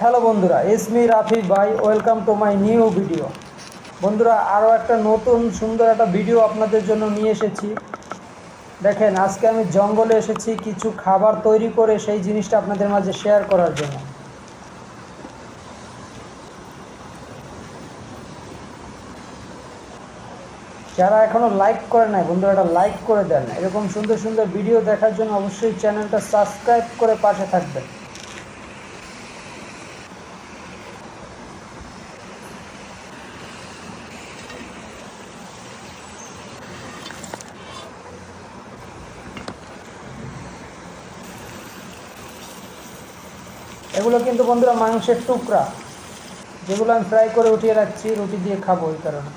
Hello বন্ধুরা এসমি রাফি ভাই, welcome to my new video. বন্ধুরা, আরও একটা নতুন সুন্দর একটা ভিডিও আপনাদের জন্য নিয়ে এসেছি। দেখেন, আজকে আমি জঙ্গলে এসেছি, কিছু খাবার তৈরি করে সেই জিনিসটা আপনাদের মাঝে শেয়ার করার জন্য। যারা এখনও লাইক করে নাই, বন্ধুরা, একটা লাইক করে দেন। এরকম সুন্দর সুন্দর ভিডিও দেখার জন্য অবশ্যই চ্যানেলটা সাবস্ক্রাইব করে পাশে থাকবেন। এগুলো কিন্তু বন্ধুরা মাংসের টুকরা। যেগুলো আমি ফ্রাই করে উঠিয়ে রাখছি, রুটি দিয়ে খাব ওই কারণে।